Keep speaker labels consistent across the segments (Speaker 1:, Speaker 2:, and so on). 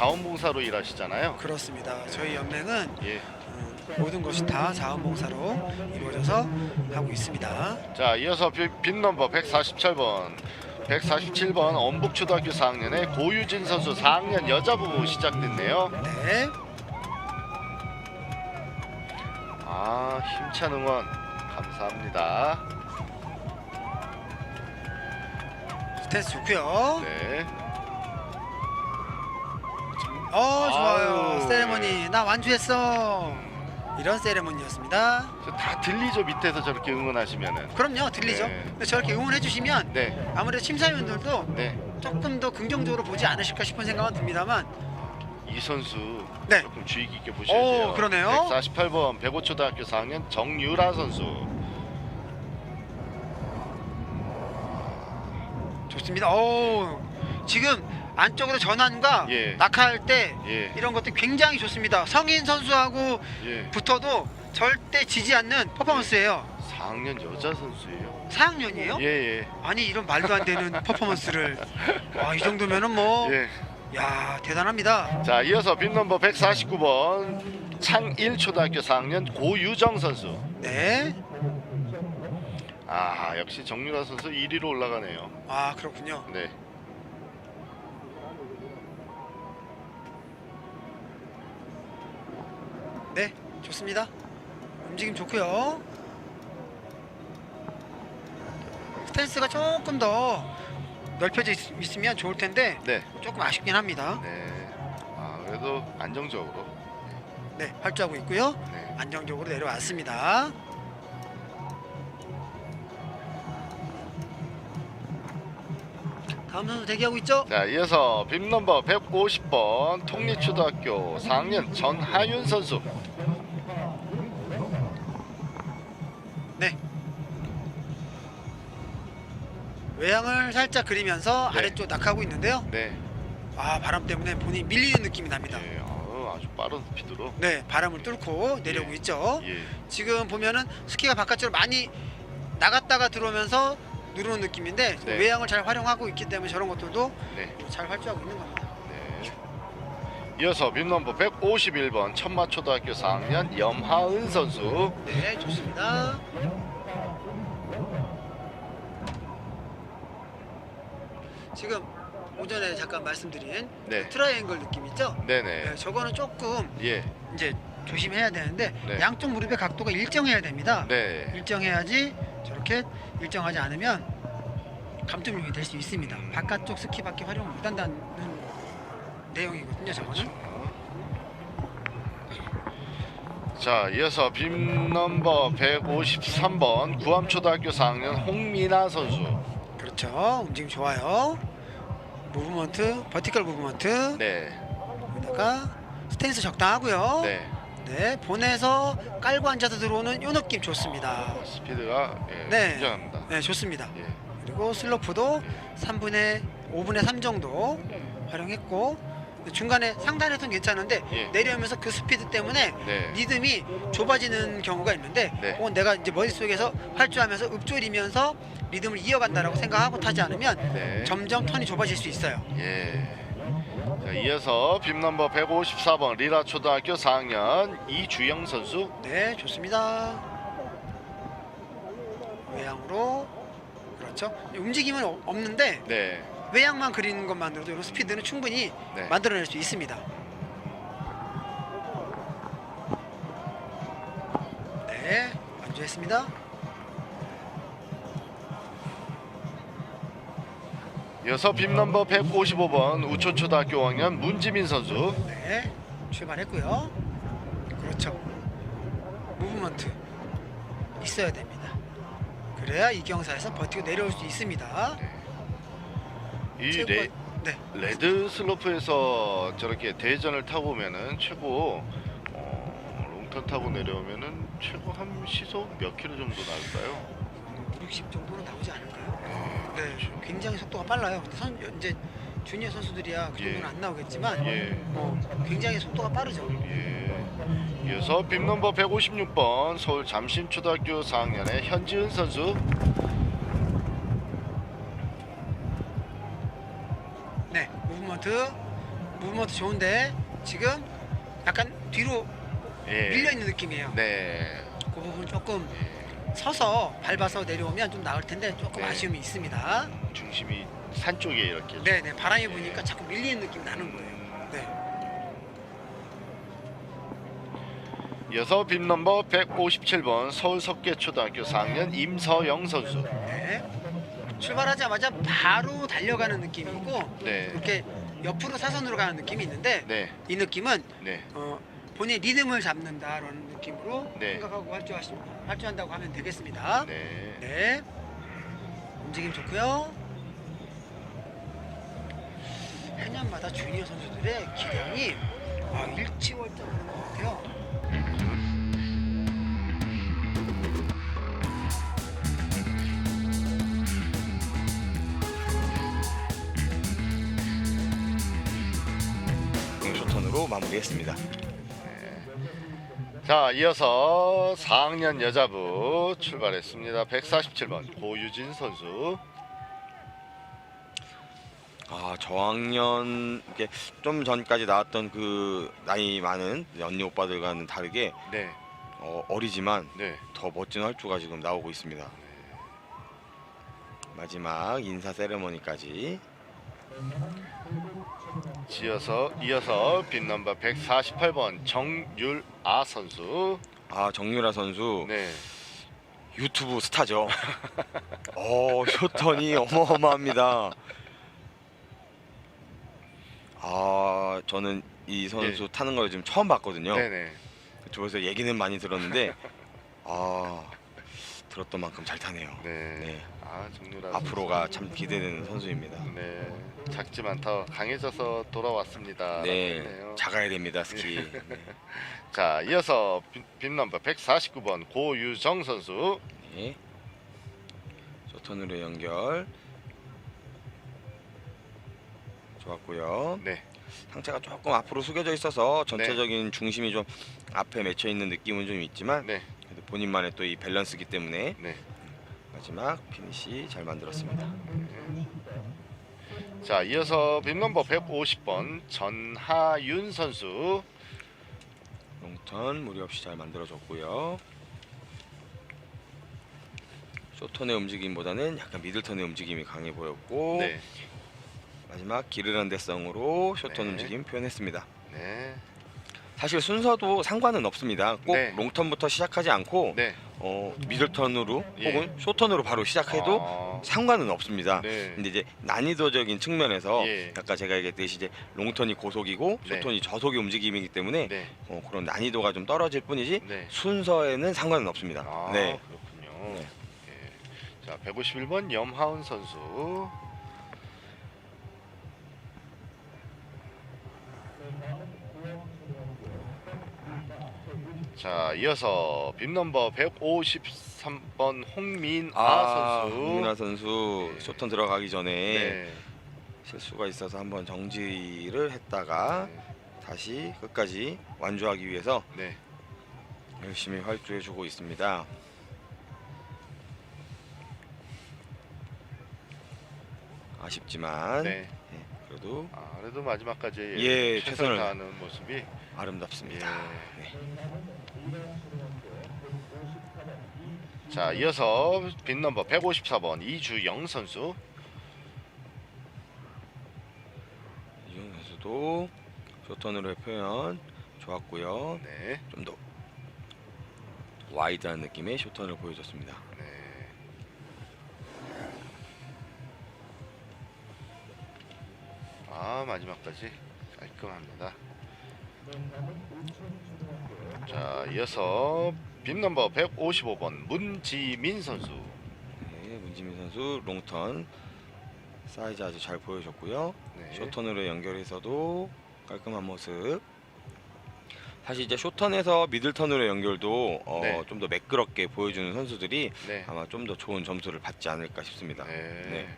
Speaker 1: 자원봉사로 일하시잖아요.
Speaker 2: 그렇습니다. 저희 연맹은
Speaker 1: 예.
Speaker 2: 음, 모든 것이 다 자원봉사로 이루어져서 하고 있습니다.
Speaker 1: 자, 이어서 빈, 빈 넘버 147번. 147번 엄북초등학교 4학년의 고유진 선수 4학년 여자부 시작됐네요.
Speaker 2: 네,
Speaker 1: 아, 힘찬 응원 감사합니다.
Speaker 2: 스탠스 좋고요.
Speaker 1: 네.
Speaker 2: 어 좋아요.
Speaker 1: 아유.
Speaker 2: 세레머니 나 완주했어. 이런 세레머니였습니다.
Speaker 1: 저다 들리죠 밑에서 저렇게 응원하시면은.
Speaker 2: 그럼요 들리죠.
Speaker 1: 네.
Speaker 2: 근데 저렇게 응원해 주시면
Speaker 1: 네.
Speaker 2: 아무래도 심사위원들도
Speaker 1: 네.
Speaker 2: 조금 더 긍정적으로 보지 않으실까 싶은 생각은 듭니다만
Speaker 1: 이 선수
Speaker 2: 네.
Speaker 1: 조금 주의 깊게 보셔야
Speaker 2: 오,
Speaker 1: 돼요.
Speaker 2: 그러네요.
Speaker 1: 148번 백오초등학교 4학년 정유라 선수.
Speaker 2: 좋습니다. 오 지금 안쪽으로 전환과
Speaker 1: 예.
Speaker 2: 낙하할 때
Speaker 1: 예.
Speaker 2: 이런 것들 굉장히 좋습니다. 성인 선수하고
Speaker 1: 예.
Speaker 2: 붙어도 절대 지지 않는 퍼포먼스예요.
Speaker 1: 4학년 여자 선수예요.
Speaker 2: 4학년이에요?
Speaker 1: 예, 예.
Speaker 2: 아니 이런 말도 안 되는 퍼포먼스를 와, 이 정도면은 뭐
Speaker 1: 예.
Speaker 2: 야, 대단합니다.
Speaker 1: 자, 이어서 빈 넘버 149번 창일 초등학교 4학년 고유정 선수.
Speaker 2: 네.
Speaker 1: 아, 역시 정유라 선수 1위로 올라가네요.
Speaker 2: 아, 그렇군요.
Speaker 1: 네.
Speaker 2: 네. 좋습니다. 움직임 좋고요. 스탠스가 조금 더 넓혀져 있, 있으면 좋을 텐데
Speaker 1: 네.
Speaker 2: 조금 아쉽긴 합니다.
Speaker 1: 네. 아, 그래도 안정적으로.
Speaker 2: 네, 활주하고 있고요.
Speaker 1: 네.
Speaker 2: 안정적으로 내려왔습니다. 다음 선수 대기하고 있죠?
Speaker 1: 자, 이어서 빈 넘버 150번 통리초등학교 4학년 전하윤 선수.
Speaker 2: 외양을 살짝 그리면서
Speaker 1: 네.
Speaker 2: 아래쪽 낙하고 있는데요.
Speaker 1: 네.
Speaker 2: 아 바람 때문에 본인이 밀리는 느낌이 납니다.
Speaker 1: 예, 아, 아주 빠른 스피드로.
Speaker 2: 네, 바람을 뚫고 내려오고
Speaker 1: 예.
Speaker 2: 있죠.
Speaker 1: 예.
Speaker 2: 지금 보면은 스키가 바깥쪽으로 많이 나갔다가 들어오면서 누르는 느낌인데
Speaker 1: 네.
Speaker 2: 외양을 잘 활용하고 있기 때문에 저런 것들도
Speaker 1: 네.
Speaker 2: 잘 활주하고 있는 겁니다.
Speaker 1: 네. 이어서 빈 넘버 151번 천마초등학교 4학년 염하은 선수.
Speaker 2: 네, 좋습니다. 지금 오전에 잠깐 말씀드린
Speaker 1: 네.
Speaker 2: 트라이앵글 느낌 있죠? 네,
Speaker 1: 네 네.
Speaker 2: 저거는 조금
Speaker 1: 예.
Speaker 2: 이제 조심해야 되는데
Speaker 1: 네.
Speaker 2: 양쪽 무릎의 각도가 일정해야 됩니다.
Speaker 1: 네.
Speaker 2: 일정해야지 저렇게 일정하지 않으면 감점용이 될 수 있습니다.
Speaker 1: 음.
Speaker 2: 바깥쪽 스키밖에 활용 을 못한다는 내용이거든요. 저거는.
Speaker 1: 그렇죠. 자, 이어서 빈 넘버 153번 구암초등학교 4학년 홍미나 선수.
Speaker 2: 그렇죠. 움직임 좋아요. 무브먼트, 버티컬 무브먼트.
Speaker 1: 네.
Speaker 2: 여기다가 스탠스 적당하고요. 네.
Speaker 1: 네.
Speaker 2: 본에서 깔고 앉아서 들어오는 요 느낌 좋습니다.
Speaker 1: 어, 스피드가 예,
Speaker 2: 네.
Speaker 1: 굉장합니다.
Speaker 2: 네, 좋습니다.
Speaker 1: 예.
Speaker 2: 그리고 슬로프도 3분의 5분의 3 정도 활용했고 중간에 상단에서는 괜찮은데
Speaker 1: 예.
Speaker 2: 내려오면서 그 스피드 때문에
Speaker 1: 네.
Speaker 2: 리듬이 좁아지는 경우가 있는데
Speaker 1: 네.
Speaker 2: 그건 내가 이제 머릿속에서 활주하면서 읊조리면서 리듬을 이어간다라고 생각하고 타지 않으면
Speaker 1: 네.
Speaker 2: 점점 턴이 좁아질 수 있어요.
Speaker 1: 예. 자, 이어서 빔 넘버 154번 리라 초등학교 4학년 이주영 선수.
Speaker 2: 네, 좋습니다. 외양으로 그렇죠. 움직임은 어- 없는데
Speaker 1: 네.
Speaker 2: 외양만 그리는 것만으로도 이런 스피드는 충분히
Speaker 1: 네.
Speaker 2: 만들어낼 수 있습니다. 네, 완주했습니다.
Speaker 1: 이어서 빔 넘버 155번 우촌 초등학교 5학년 문지민 선수.
Speaker 2: 네, 출발했고요. 그렇죠. 무브먼트 있어야 됩니다. 그래야 이 경사에서 버티고 내려올 수 있습니다.
Speaker 1: 이 레,
Speaker 2: 네,
Speaker 1: 레드 슬로프에서 저렇게 대전을 타고 오면은 최고 어, 롱턴 타고 내려오면은 최고 한 시속 몇 킬로 정도 나올까요?
Speaker 2: 60 정도는 나오지 않을까요?
Speaker 1: 네,
Speaker 2: 네,
Speaker 1: 그렇죠.
Speaker 2: 굉장히 속도가 빨라요. 근데 선, 이제 주니어 선수들이야 그
Speaker 1: 예.
Speaker 2: 정도는 안 나오겠지만
Speaker 1: 예.
Speaker 2: 뭐 굉장히 속도가 빠르죠.
Speaker 1: 예. 이어서 빔 넘버 156번 서울 잠신초등학교 4학년의 현지은 선수.
Speaker 2: 무브먼트 무브먼트 좋은데 지금 약간 뒤로
Speaker 1: 예.
Speaker 2: 밀려 있는 느낌이에요.
Speaker 1: 네.
Speaker 2: 그 부분 조금
Speaker 1: 예.
Speaker 2: 서서 밟아서 내려오면 좀 나을 텐데 조금
Speaker 1: 네.
Speaker 2: 아쉬움이 있습니다.
Speaker 1: 중심이 산 쪽에 이렇게. 좀-
Speaker 2: 네, 네. 바람이
Speaker 1: 예.
Speaker 2: 부니까 자꾸 밀리는 느낌 나는 거예요.
Speaker 1: 음,
Speaker 2: 네.
Speaker 1: 이어서 빔 넘버 157번 서울 석계초등학교 4학년 임서영 선수.
Speaker 2: 네. 출발하자마자 바로 달려가는 느낌이고
Speaker 1: 네.
Speaker 2: 이렇게 옆으로 사선으로 가는 느낌이 있는데
Speaker 1: 네.
Speaker 2: 이 느낌은
Speaker 1: 네.
Speaker 2: 어, 본인의 리듬을 잡는다라는 느낌으로
Speaker 1: 네.
Speaker 2: 생각하고 활주하시, 활주한다고 하면 되겠습니다.
Speaker 1: 네.
Speaker 2: 네. 움직임 좋고요. 해년마다 주니어 선수들의 기량이 아, 일치월장하는 것 같아요.
Speaker 3: 쇼턴으로 마무리했습니다.
Speaker 1: 자, 이어서 4학년 여자부 출발했습니다. 147번 고유진 선수.
Speaker 3: 아 저학년 이게 좀 전까지 나왔던 그 나이 많은 언니 오빠들과는 다르게
Speaker 1: 네.
Speaker 3: 어, 어리지만
Speaker 1: 네.
Speaker 3: 더 멋진 활주가 지금 나오고 있습니다. 마지막 인사 세레머니까지
Speaker 1: 지어서 이어서 빈 넘버 148번 정율아 선수.
Speaker 3: 아 정유라 선수
Speaker 1: 네.
Speaker 3: 유튜브 스타죠. 어 쇼턴이 어마어마합니다. 아 저는 이 선수 타는 걸 지금 처음 봤거든요.
Speaker 1: 네, 네.
Speaker 3: 그쪽에서 얘기는 많이 들었는데 아 들었던 만큼 잘 타네요.
Speaker 1: 네.
Speaker 3: 네.
Speaker 1: 아, 정율아
Speaker 3: 앞으로가 참 기대되는 선수입니다.
Speaker 1: 선수. 네. 작지만 더 강해져서 돌아왔습니다.
Speaker 3: 네. 작아야 됩니다 스키. 네.
Speaker 1: 자, 이어서 빈, 빈 넘버 149번 고유정 선수.
Speaker 3: 네. 쇼턴으로 연결 좋았고요.
Speaker 1: 네.
Speaker 3: 상체가 조금 앞으로 숙여져 있어서 전체적인 중심이 좀 앞에 맺혀 있는 느낌은 좀 있지만
Speaker 1: 네.
Speaker 3: 그래도 본인만의 또 이 밸런스기 때문에
Speaker 1: 네.
Speaker 3: 마지막 피니시 잘 만들었습니다.
Speaker 1: 자, 이어서 빈 넘버 150번 전하윤 선수.
Speaker 3: 롱턴 무리 없이 잘 만들어줬고요. 쇼턴의 움직임보다는 약간 미들턴의 움직임이 강해 보였고
Speaker 1: 네.
Speaker 3: 마지막 기르란데성으로 쇼턴
Speaker 1: 네.
Speaker 3: 움직임 표현했습니다.
Speaker 1: 네.
Speaker 3: 사실 순서도 상관은 없습니다. 꼭
Speaker 1: 네.
Speaker 3: 롱턴부터 시작하지 않고
Speaker 1: 네.
Speaker 3: 어, 미들턴으로
Speaker 1: 예.
Speaker 3: 혹은 쇼턴으로 바로 시작해도
Speaker 1: 아,
Speaker 3: 상관은 없습니다.
Speaker 1: 네.
Speaker 3: 근데 이제 난이도적인 측면에서
Speaker 1: 예.
Speaker 3: 아까 제가 얘기했듯이 이제 롱턴이 고속이고
Speaker 1: 네.
Speaker 3: 쇼턴이 저속의 움직임이기 때문에
Speaker 1: 네.
Speaker 3: 어, 그런 난이도가 좀 떨어질 뿐이지
Speaker 1: 네.
Speaker 3: 순서에는 상관은 없습니다.
Speaker 1: 아,
Speaker 3: 네.
Speaker 1: 그렇군요.
Speaker 3: 네.
Speaker 1: 예. 자, 151번 염하은 선수. 자, 이어서 빔 넘버 153번 홍민아
Speaker 3: 아,
Speaker 1: 선수.
Speaker 3: 홍민아 선수
Speaker 1: 네.
Speaker 3: 쇼턴 들어가기 전에
Speaker 1: 네.
Speaker 3: 실수가 있어서 한번 정지를 했다가 다시 끝까지 완주하기 위해서
Speaker 1: 네.
Speaker 3: 열심히 활주해 주고 있습니다. 아쉽지만
Speaker 1: 네.
Speaker 3: 네, 그래도
Speaker 1: 아, 그래도 마지막까지
Speaker 3: 예,
Speaker 1: 최선을
Speaker 3: 최선을
Speaker 1: 다하는 모습이
Speaker 3: 아름답습니다.
Speaker 1: 예.
Speaker 3: 네.
Speaker 1: 자, 이어서 빈 넘버 154번 이주영 선수.
Speaker 3: 이용 선수도 쇼턴으로의 표현 좋았고요.
Speaker 1: 네.
Speaker 3: 좀 더 와이드한 느낌의 쇼턴을 보여줬습니다.
Speaker 1: 네. 아 마지막까지 깔끔합니다. 자 이어서 빔 넘버 155번 문지민 선수.
Speaker 3: 네, 문지민 선수 롱턴 사이즈 아주 잘 보여줬고요.
Speaker 1: 네.
Speaker 3: 쇼턴으로 연결해서도 깔끔한 모습. 사실 이제 쇼턴에서 미들턴으로 연결도 어,
Speaker 1: 네.
Speaker 3: 좀더 매끄럽게 보여주는 선수들이
Speaker 1: 네.
Speaker 3: 아마 좀 더 좋은 점수를 받지 않을까 싶습니다.
Speaker 1: 네.
Speaker 3: 네.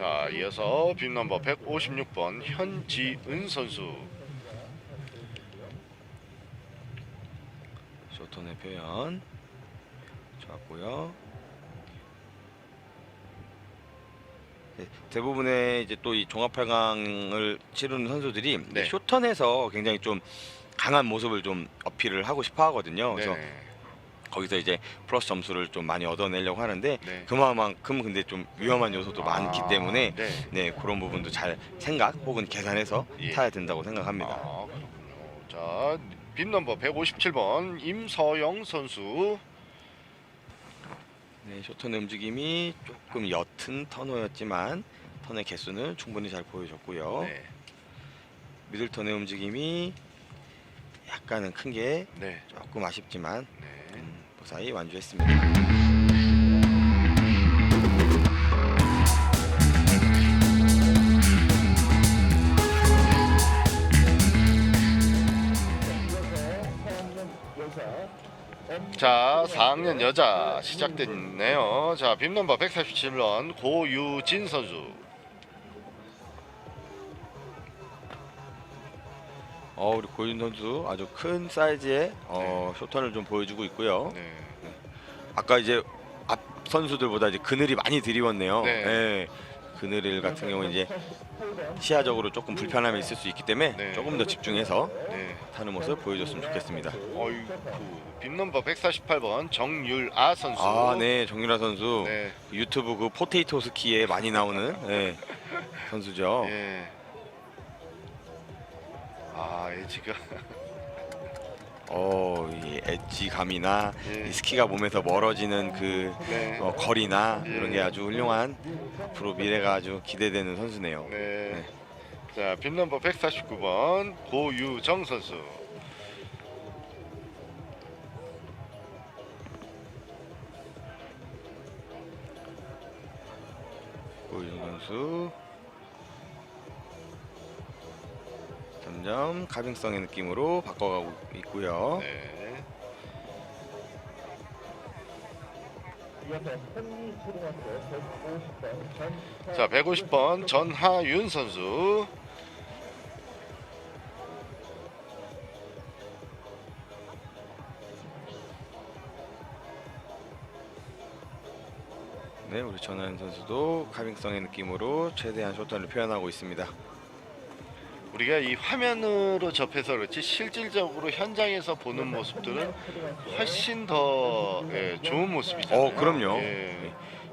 Speaker 1: 자 이어서 빔 넘버 156번 현지은 선수.
Speaker 3: 쇼턴의 표현 좋았고요. 네, 대부분의 이제 또 이 종합 8강을 치르는 선수들이
Speaker 1: 네.
Speaker 3: 쇼턴에서 굉장히 좀 강한 모습을 좀 어필을 하고 싶어 하거든요. 그래서
Speaker 1: 네.
Speaker 3: 거기서 이제 플러스 점수를 좀 많이 얻어내려고 하는데
Speaker 1: 네.
Speaker 3: 그만큼 근데 좀 위험한 요소도 많기
Speaker 1: 아,
Speaker 3: 때문에
Speaker 1: 네.
Speaker 3: 네 그런 부분도 잘 생각 혹은 계산해서
Speaker 1: 예.
Speaker 3: 타야 된다고 생각합니다.
Speaker 1: 아, 그렇군요. 자, 빈 넘버 157번 임서영 선수.
Speaker 3: 네, 쇼턴의 움직임이 조금 옅은 터너였지만 턴의 개수는 충분히 잘 보여줬고요.
Speaker 1: 네.
Speaker 3: 미들턴의 움직임이 약간은 큰 게
Speaker 1: 네.
Speaker 3: 조금 아쉽지만
Speaker 1: 네.
Speaker 3: 음, 무사히 완주했습니다.
Speaker 1: 자, 4학년 여자 시작됐네요. 자, 빈 넘버 147번 고유진 선수.
Speaker 3: 어, 우리 고윤 선수 아주 큰 사이즈의 어, 쇼턴을 좀 보여주고 있고요.
Speaker 1: 네.
Speaker 3: 아까 이제 앞 선수들보다 이제 그늘이 많이 드리웠네요.
Speaker 1: 네.
Speaker 3: 네. 그늘 같은 경우 이제 시야적으로 조금 불편함이 있을 수 있기 때문에
Speaker 1: 네.
Speaker 3: 조금 더 집중해서
Speaker 1: 네.
Speaker 3: 타는 모습 보여줬으면 좋겠습니다.
Speaker 1: 어이구. 빈 넘버 148번 정율아 선수.
Speaker 3: 아, 네, 정유라 선수
Speaker 1: 네.
Speaker 3: 유튜브 그 포테이토 스키에 많이 나오는 네, 선수죠.
Speaker 1: 예. 아, 에지가
Speaker 3: 어, 이 엣지감이나
Speaker 1: 예.
Speaker 3: 이 스키가 몸에서 멀어지는 그
Speaker 1: 네.
Speaker 3: 어, 거리나
Speaker 1: 예.
Speaker 3: 이런 게 아주 훌륭한 앞으로 미래가 아주 기대되는 선수네요.
Speaker 1: 네. 자, 빈 넘버 149번 고유정 선수.
Speaker 3: 고윤 선수 점점 가빙성의 느낌으로 바꿔가고 있고요.
Speaker 1: 네. 자, 150번 전하윤 선수.
Speaker 3: 네, 우리 전하연 선수도 가빙성의 느낌으로 최대한 쇼턴을 표현하고 있습니다.
Speaker 1: 우리가 이 화면으로 접해서 그렇지 실질적으로 현장에서 보는 모습들은 훨씬 더 예, 좋은 모습이잖아요.
Speaker 3: 어, 그럼요.
Speaker 1: 예.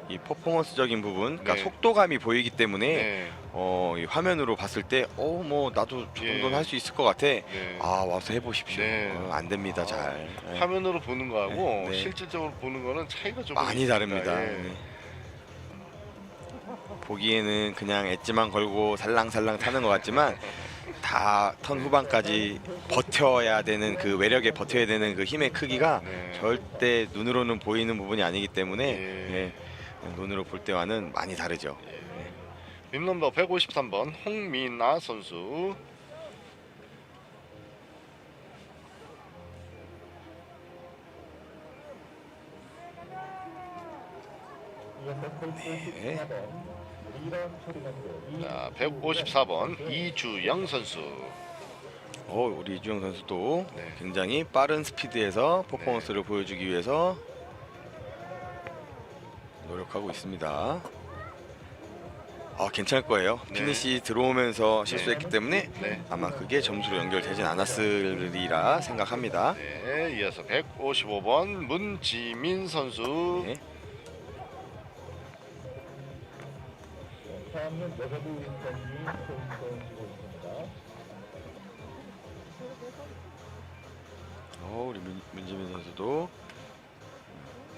Speaker 3: 이 퍼포먼스적인 부분, 그러니까
Speaker 1: 네.
Speaker 3: 속도감이 보이기 때문에
Speaker 1: 네.
Speaker 3: 어, 이 화면으로 봤을 때, 어, 뭐 나도 저 정도는
Speaker 1: 예.
Speaker 3: 할수 있을 것 같아.
Speaker 1: 네.
Speaker 3: 아, 와서 해보십시오.
Speaker 1: 네.
Speaker 3: 어, 안 됩니다,
Speaker 1: 아,
Speaker 3: 잘. 네.
Speaker 1: 화면으로 보는 거하고
Speaker 3: 네, 네.
Speaker 1: 실질적으로 보는 거는 차이가 좀
Speaker 3: 많이
Speaker 1: 있습니다.
Speaker 3: 다릅니다.
Speaker 1: 예.
Speaker 3: 네. 보기에는 그냥 엣지만 걸고 살랑살랑 타는 것 같지만 다 턴 후반까지 버텨야 되는 그 외력에 버텨야 되는 그 힘의 크기가
Speaker 1: 네.
Speaker 3: 절대 눈으로는 보이는 부분이 아니기 때문에
Speaker 1: 예.
Speaker 3: 예, 눈으로 볼 때와는 많이 다르죠.
Speaker 1: 빔 넘버 153번 홍민아 선수.
Speaker 3: 네.
Speaker 1: 자, 154번 이주영 선수.
Speaker 3: 어, 우리 이주영 선수도
Speaker 1: 네.
Speaker 3: 굉장히 빠른 스피드에서 퍼포먼스를 보여주기 위해서 노력하고 있습니다. 아, 괜찮을 거예요.
Speaker 1: 네.
Speaker 3: 피니시 들어오면서 실수했기 때문에
Speaker 1: 네.
Speaker 3: 아마 그게 점수로 연결되진 않았으리라 생각합니다.
Speaker 1: 네, 이어서 155번 문지민 선수.
Speaker 3: 네. 어, 우리 문, 문지민 선수도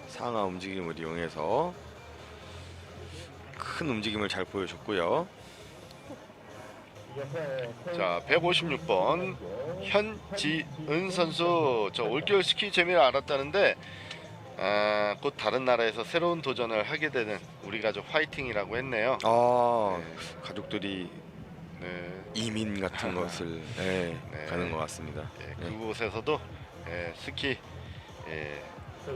Speaker 3: 상하 움직임을 이용해서 큰 움직임을 잘 보여줬고요.
Speaker 1: 자, 156번 현지은 선수. 저 올겨울 스키 재미를 알았다는데 아, 곧 다른 나라에서 새로운 도전을 하게 되는 우리 가족 화이팅이라고 했네요.
Speaker 3: 아, 가족들이
Speaker 1: 네.
Speaker 3: 이민 같은 것을 네,
Speaker 1: 네.
Speaker 3: 가는 것 같습니다.
Speaker 1: 예,
Speaker 3: 네.
Speaker 1: 그곳에서도 예, 스키 예,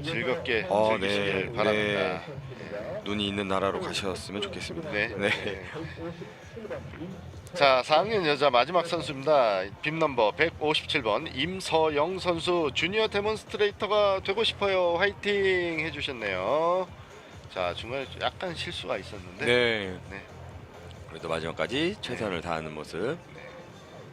Speaker 1: 즐겁게
Speaker 3: 어,
Speaker 1: 즐기시길
Speaker 3: 네,
Speaker 1: 바랍니다.
Speaker 3: 눈이 있는 나라로 가셨으면 좋겠습니다.
Speaker 1: 네.
Speaker 3: 네.
Speaker 1: 네. 자, 4학년 여자 마지막 선수입니다. 빔 넘버 157번 임서영 선수 주니어 데몬스트레이터가 되고 싶어요. 화이팅 해주셨네요. 자, 중간에 약간 실수가 있었는데
Speaker 3: 네.
Speaker 1: 네.
Speaker 3: 그래도 마지막까지 최선을 다하는 모습.